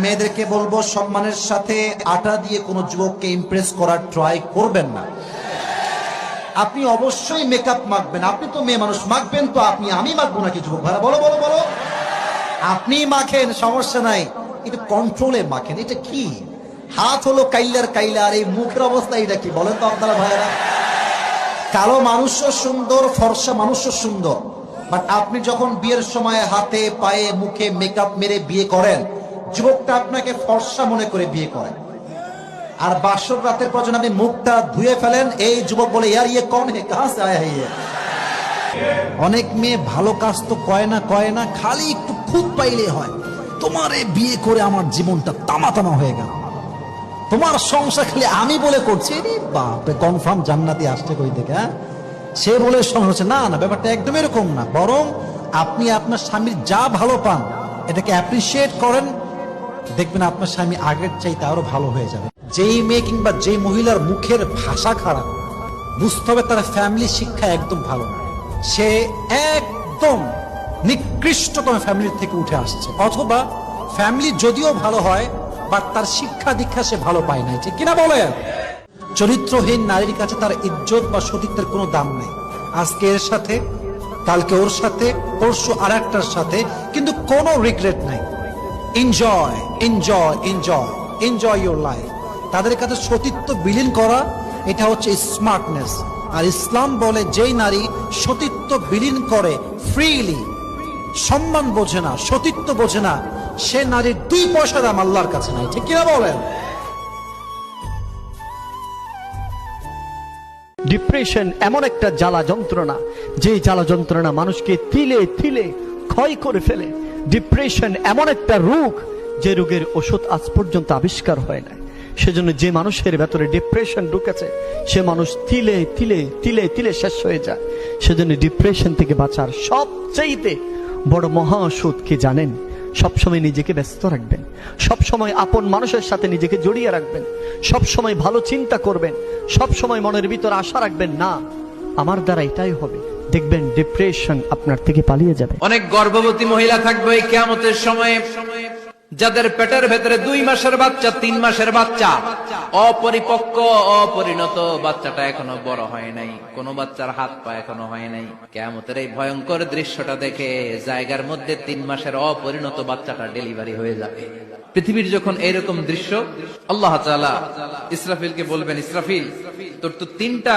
মেয়েদেরকে বলব, সম্মানের সাথে আটা দিয়ে কোনো যুবককে ইমপ্রেস করার ট্রাই করবেন না। আপনি অবশ্যই মেকআপ মাখবেন। আপনি তো মেয়ে মানুষ, মাখবেন তো আপনি, আমি মাখবো নাকি যুবক ভাড়া বলো বলো বলো। আপনি মাখেন, সমস্যা নাই। কিন্তু কন্ট্রোলে মাখেন, এটা কি? হাত হলো কাইলার কাইলা, আর এই মুখের অবস্থা এটা কি? বলেন তো আপনারা ভাইয়েরা। কালো মানুষও সুন্দর, ফর্সা মানুষও সুন্দর। বাট আপনি যখন বিয়ের সময় হাতে, পায়ে, মুখে মেকআপ মেরে বিয়ে করেন যুবকটা আপনাকে ফর্সা মনে করে বিয়ে করেন আর বাসর রাতের পর আপনি মুখটা ধুয়ে ফেলেন, এই যুবক বলে, ইয়ার ইয়ে কন হে? সে আয়া হে ইয়ে?" অনেক মেয়ে ভালো কাজ তো কয় না কয় না, খালি একটু খুব পাইলে হয়। তোমারে বিয়ে করে আমার জীবনটা তামা তামা হয়ে গেল। তোমার সংসার খালি আমি বলে করছি। বাপরে কনফার্ম জান্নাতি আসছে কই থেকে হ্যাঁ? সে বলে সংসার হচ্ছে, না না, ব্যাপারটা একদম এরকম না। বরং আপনি আপনার স্বামীর যা ভালো পান, এটাকে অ্যাপ্রিসিয়েট করেন দেখবেন আপনার স্বামী আগের চাইতে আরও ভালো হয়ে যাবে। যেই মেয়ে কিংবা যেই মহিলার মুখের ভাষা খারাপ, বুঝতে হবে তার ফ্যামিলি শিক্ষা একদম ভালো না। সে একদম নিকৃষ্টতম ফ্যামিলির থেকে উঠে আসছে। অথবা ফ্যামিলি যদিও ভালো হয় বাট তার শিক্ষা দীক্ষা সে ভালো পায় নাই। ঠিক কিনা বলেন? চরিত্রহীন নারীর কাছে তার ইজ্জত বা সতীত্বের কোনো দাম নেই। আজকে এর সাথে, কালকে ওর সাথে, পরশু আর একটার সাথে, কিন্তু কোনো রিগ্রেট নাই। Enjoy enjoy enjoy enjoy your life তাদের কাছে সতীত্ব বিলীন করা, এটা হচ্ছে স্মার্টনেস আর ইসলাম বলে যেই নারী সতীত্ব বিলীন করে ফ্রিলি সম্মান বোঝে না, সতীত্ব বোঝে না, সে নারীর দুই পয়সা দাম আল্লাহর কাছে নাই। ঠিক কিনা বলেন? ডিপ্রেশন এমন একটা জ্বালা যন্ত্রণা যে জ্বালা যন্ত্রণা মানুষকে তিলে তিলে ক্ষয় করে ফেলে। ডিপ্রেশন এমন একটা রোগ যে রোগের ওষুধ আজ পর্যন্ত আবিষ্কার হয় না সেজন্য যে মানুষের ভেতরে ডিপ্রেশন ঢুকেছে, সে মানুষ তিলে তিলে তিলে তিলে শেষ হয়ে যায়। সেজন্য ডিপ্রেশন থেকে বাঁচার সবচাইতে বড় মহা ওষুধ কি জানেন? সবসময় নিজেকে ব্যস্ত রাখবেন। সবসময় আপন মানুষের সাথে নিজেকে জড়িয়ে রাখবেন। সবসময় ভালো চিন্তা করবেন। সবসময় মনের ভিতর আশা রাখবেন, না, আমার দ্বারা এটাই হবে। দেখবেন ডিপ্রেশন আপনার থেকে পালিয়ে যাবে। অনেক গর্ভবতী মহিলা থাকবে এই কেয়ামতের সময়ে, যাদের পেটের ভেতরে দুই মাসের বাচ্চা, তিন মাসের বাচ্চা। অপরিপক্ক, অপরিণত বাচ্চাটা এখনও বড় হয় নাই, কোন বাচ্চার হাত পা এখনও হয় নাই। কেয়ামতের এই ভয়ঙ্কর দৃশ্যটা দেখে জায়গার মধ্যে তিন মাসের অপরিণত বাচ্চাটা ডেলিভারি হয়ে যাবে। পৃথিবীর যখন এরকম দৃশ্য, আল্লাহ তাআলা ইসরাফিলকে বলবেন, ইসরাফিল, তোর তো তিনটা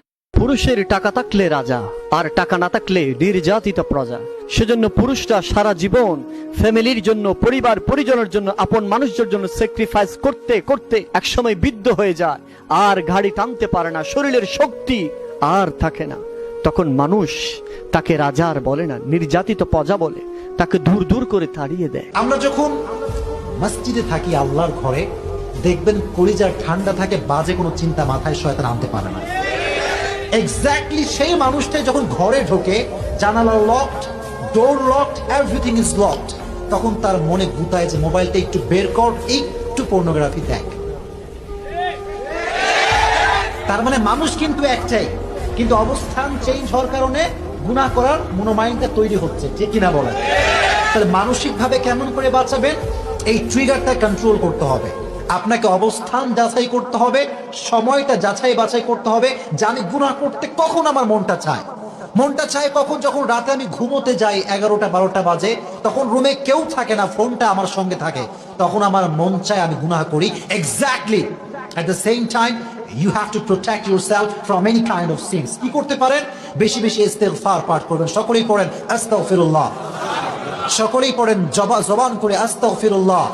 পুরুষের টাকা থাকলে রাজা, আর টাকা না থাকলে নির্যাতিত প্রজা। সেজন্য পুরুষরা সারা জীবন ফ্যামিলির জন্য, পরিবার, পরিজনের জন্য, আপন মানুষদের জন্য স্যাক্রিফাইস করতে করতে একসময় বিদ্ধ হয়ে যায়। আর গাড়ি টানতে পারে না, শরীরের শক্তি আর থাকে না। তখন মানুষ তাকে রাজার বলে না, নির্যাতিত প্রজা বলে। তাকে দূর দূর করে তাড়িয়ে দেয়। আমরা যখন মসজিদে থাকি আল্লাহর ঘরে, দেখবেন কলিজার ঠান্ডা থাকে, বাজে কোনো চিন্তা মাথায় শয়তান আনতে পারে না। এক্স্যাক্টলি সেই মানুষটাই যখন ঘরে ঢোকে, জানালা locked door locked everything is locked তখন তার মনে গুতায় যে মোবাইলটা একটু বের কর, একটু পর্নোগ্রাফি দেখ। তার মানে মানুষ কিন্তু একটাই, কিন্তু অবস্থান চেঞ্জ হওয়ার কারণে গুনাহ করার মনোমাইন্ডটা তৈরি হচ্ছে, যে কিনা বলেন তাহলে মানসিকভাবে কেমন করে বাঁচাবেন? এই ট্রিগারটা কন্ট্রোল করতে হবে। আপনাকে অবস্থান যাচাই করতে হবে সময়টা যাচাই বাছাই করতে হবে যে আমি গুনাহ করতে কখন আমার মনটা চায়। মনটা চায় কখন? যখন রাতে আমি ঘুমোতে যাই এগারোটা বারোটা বাজে তখন রুমে কেউ থাকে না ফোনটা আমার সঙ্গে থাকে। তখন আমার মন চায় আমি গুনাহ করি। Exactly At the same time, you have to protect yourself from any kind of sins. কি করতে পারেন? বেশি বেশি ইস্তেগফার পাঠ করবেন। সকলেই পড়েন আস্তাগফিরুল্লাহ। সকলেই পড়েন জবা জবান করে আস্তাগফিরুল্লাহ।